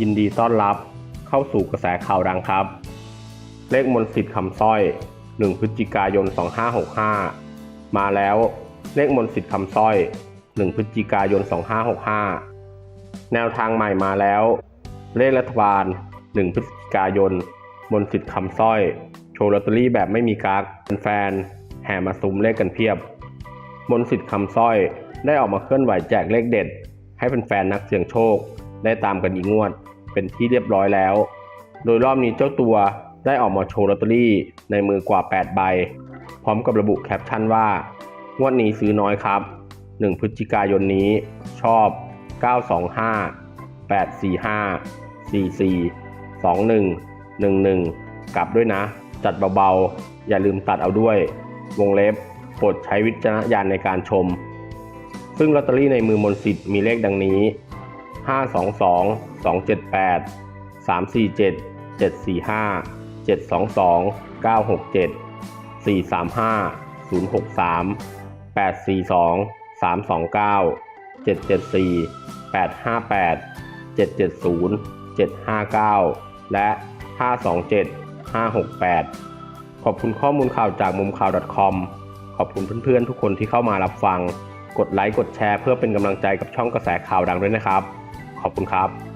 ยินดีต้อนรับเข้าสู่กระแสข่าวดังครับ เลขมนต์สิทธิ์คำสร้อย 1 พฤศจิกายน 2565 มาแล้ว เลขมนต์สิทธิ์คำสร้อย 1 พฤศจิกายน 2565 แนวทางใหม่มาแล้ว เลขรัฐบาล 1 พฤศจิกายน มนต์สิทธิ์คำสร้อย โชว์ลอตเตอรี่แบบไม่มีกักแฟนแห่มาซุ้มเลขกันเพียบ มนต์สิทธิ์คำสร้อยได้ออกมาเคลื่อนไหวแจกเลขเด็ด ให้แฟนๆนักเสี่ยงโชค ได้ตามกันอีกงวด เป็นที่เรียบร้อยแล้ว โดยรอบนี้เจ้าตัวได้ออกมาโชว์ลอตเตอรี่ในมือกว่า 8 ใบ พร้อมกับระบุแคปชั่นว่า งวดนี้ซื้อน้อยครับ 1 พฤศจิกายนนี้ ชอบ 925 845 44 21 11 กลับด้วยนะ จัดเบาๆ อย่าลืมตัดเอาด้วย วงเล็บโปรดใช้วิจารณญาณในการชม ซึ่งลอตเตอรี่ในมือมนต์สิทธิ์มีเลขดังนี้ 522 278 347 745 722 967 435 063 842 329 774 858 770 759 และ 527 568 ขอบคุณข้อมูลข่าวจากมุมข่าว .com ขอบคุณเพื่อนๆ ทุกคนที่เข้ามารับฟัง กดไลค์ กดแชร์เพื่อเป็นกำลังใจกับช่องกระแสข่าวดังด้วยนะครับ ขอบคุณครับ